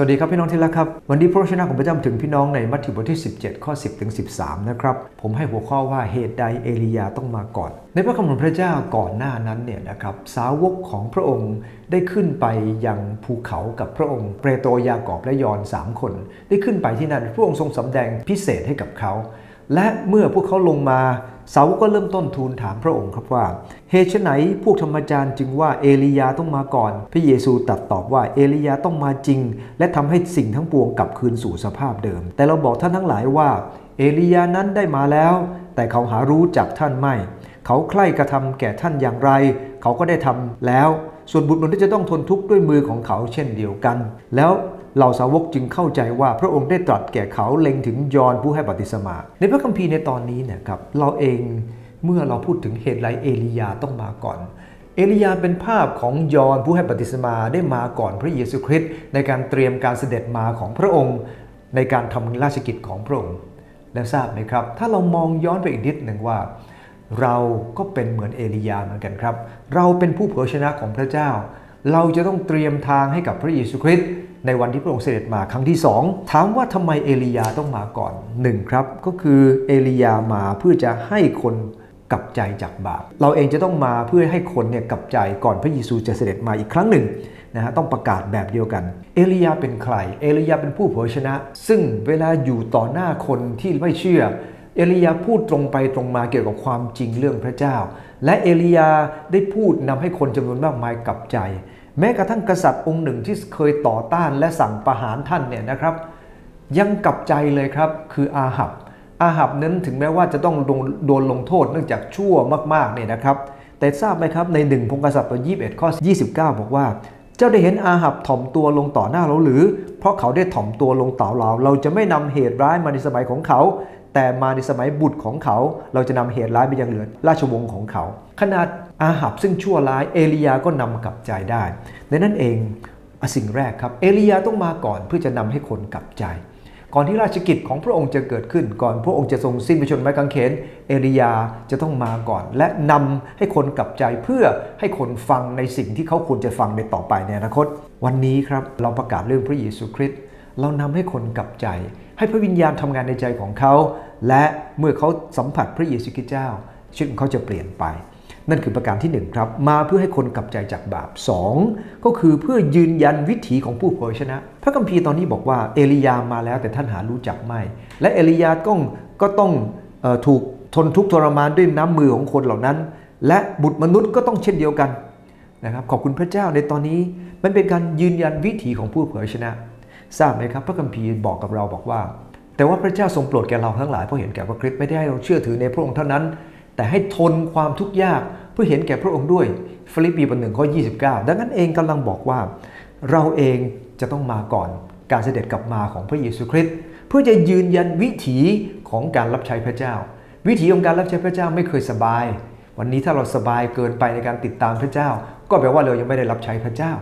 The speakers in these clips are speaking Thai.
สวัสดีครับพี่น้องที่รักครับ วันนี้พระวจนะของพระเจ้าถึงพี่น้องในมัทธิวบทที่ 17 ข้อ 10 ถึง 13 นะครับ ผมให้หัวข้อว่าเหตุใดเอลียาต้องมาก่อน ในพระคำของพระเจ้าก่อนหน้านั้นเนี่ยนะครับสาวกของพระองค์ได้ขึ้นไปยังภูเขากับพระองค์ เปโตรยากอบและยอนสามคน ได้ขึ้นไปที่นั่นพระองค์ทรงสำแดงพิเศษให้กับเขา และเมื่อพวกเขาลงมา สาวกก็เริ่มต้นทูลถามพระองค์ครับว่าเหตุไฉนพวกธรรมจารย์จึงว่าเอลียาต้องมาก่อน พระเยซูตรัสตอบว่าเอลียาต้องมาจริง และทำให้สิ่งทั้งปวงกลับคืนสู่สภาพเดิม แต่เราบอกท่านทั้งหลายว่าเอลียานั้นได้มาแล้ว แต่เขาหารู้จักท่านไม่ เขาใคร่กระทำแก่ท่านอย่างไร เขาก็ได้ทำแล้ว ส่วนบุตรมนุษย์จะต้องทนทุกข์ด้วยมือของเขาเช่นเดียวกัน แล้วเหล่าสาวกจึงเข้าใจว่าพระองค์ได้ตรัสแก่เขาเล็งถึงยอนผู้ให้บัติศมา ในพระคัมภีร์ในตอนนี้เนี่ยครับเราเองเมื่อเราพูดถึงเหตุไรเอลียาต้องมาก่อนเอลียาเป็นภาพของยอนผู้ให้บัติศมาได้มาก่อนพระเยซูคริสต์ในการเตรียมการเสด็จมาของพระองค์ ในการทำราชกิจของพระองค์ แล้วทราบไหมครับ ถ้าเรามองย้อนไปอีกนิดหนึ่งว่า เราก็เป็นเหมือนเอลียาเหมือนกันครับ เราเป็นผู้เผยชนะของพระเจ้า เราจะต้องเตรียมทางให้กับพระเยซูคริสต์ในวันที่พระองค์เสด็จมาครั้งที่สองถามว่าทำไมเอลียาต้องมาก่อนหนึ่งครับ ก็คือเอลียามาเพื่อจะให้คนกลับใจจากบาป เราเองจะต้องมาเพื่อให้คนเนี่ยกลับใจก่อนพระเยซูจะเสด็จมาอีกครั้งหนึ่งนะฮะต้องประกาศแบบเดียวกัน เอลียาเป็นใคร เอลียาเป็นผู้เผยชนะ ซึ่งเวลาอยู่ต่อหน้าคนที่ไม่เชื่อ เอลียาพูดตรงไปตรงมาเกี่ยวกับความจริงเรื่องพระเจ้า และเอลียาได้พูดนำให้คนจำนวนมากมายกลับใจ แม้กระทั่งกษัตริย์องค์หนึ่งที่เคยต่อต้านและสั่งประหารท่านเนี่ยนะครับ ยังกลับใจเลยครับคืออาหับ อาหับนั้นถึงแม้ว่าจะต้องโดนลงโทษเนื่องจากชั่วมากๆเนี่ยนะครับ แต่ทราบไหมครับในหนึ่งพงกษัตริย์บท21ข้อ29 บอกว่า เจ้าได้เห็นอาหับถ่อมตัวลงต่อหน้าเราหรือ เพราะเขาได้ถ่อมตัวลงต่อเรา เราจะไม่นำเหตุร้ายมาในสมัยของเขา แต่มาในสมัยบุตรของเขา เราจะนำเหตุร้ายไปยังเหลือราชวงศ์ของเขา ขนาดอาหับซึ่งชั่วร้ายเอลียาก็นำกลับใจได้ในนั้นเองสิ่งแรกครับ เอลียาต้องมาก่อนเพื่อจะนำให้คนกลับใจ ก่อนที่ราชกิจของพระองค์จะเกิดขึ้น ก่อนพระองค์จะทรงสิ้นพระชนม์ไม้กางเขน เอลียาจะต้องมาก่อน และนำให้คนกลับใจเพื่อให้คนฟังในสิ่งที่เขาควรจะฟังในต่อไปในอนาคต วันนี้ครับเราประกาศเรื่องพระเยซูคริสต์เรานำให้คนกลับใจ ให้พระวิญญาณทำงานในใจของเขา และเมื่อเขาสัมผัสพระเยซูคริสต์เจ้าชีวิตของเขาจะเปลี่ยนไป นั่นคือประการที่ 1 ครับ มาเพื่อให้คนกลับใจจากบาป 2 ก็คือเพื่อยืนยันวิถีของผู้เผยชนะ พระคัมภีร์ตอนนี้บอกว่าเอลียามาแล้วแต่ท่านหารู้จักไม่ และเอลียาก็ก็ต้องออถูกทนทุกข์ทรมานด้วยน้ำมือของคนเหล่านั้น และบุตรมนุษย์ก็ต้องเช่นเดียวกันนะครับขอบคุณพระเจ้าในตอนนี้มันเป็นการยืนยันวิถีของผู้เผยชนะ ทราบไหมครับ พระคัมภีร์บอกกับเราบอกว่า แต่ว่าพระเจ้าทรงโปรดแก่เราทั้งหลายเพราะเห็นแก่พระคริสต์ไม่ได้ให้เราเชื่อถือในพระองค์เท่านั้น แต่ให้ทนความทุกข์ยากเพื่อเห็นแก่พระองค์ด้วยฟิลิปปีบทหนึ่งข้อ 29 ดังนั้นเองกำลังบอกว่า เราเองจะต้องมาก่อนการเสด็จกลับมาของพระเยซูคริสต์เพื่อจะยืนยันวิถีของการรับใช้พระเจ้า วิถีของการรับใช้พระเจ้าไม่เคยสบาย วันนี้ถ้าเราสบายเกินไปในการติดตามพระเจ้า ก็แปลว่าเรายังไม่ได้รับใช้พระเจ้า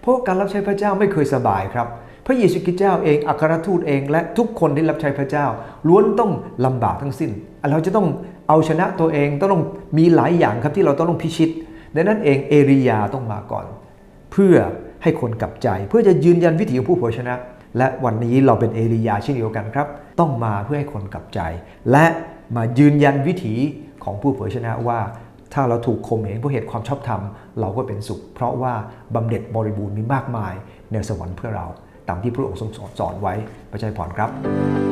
เพราะการรับใช้พระเจ้าไม่เคยสบายครับพระเยซูคริสต์เจ้าเองอัครทูตเองและทุกคนที่รับใช้พระเจ้า ล้วนต้องลำบากทั้งสิ้น เราจะต้อง เอาชนะตัวเองต้องมีหลายอย่างครับที่เราต้องพิชิตดังนั้นเองเอริยาต้องมาก่อน เพื่อให้คนกลับใจ เพื่อจะยืนยันวิถีของผู้เผยชนะ และวันนี้เราเป็นเอริยาเช่นเดียวกันครับ ต้องมาเพื่อให้คนกลับใจ และมายืนยันวิถีของผู้เผยชนะว่า ถ้าเราถูกข่มเหงเพราะเหตุความชอบธรรมเราก็เป็นสุข เพราะว่าบำเหน็จบริบูรณ์มีมากมายในสวรรค์เพื่อเราตามที่พระองค์ทรงสอนไว้พระเจ้าพรครับ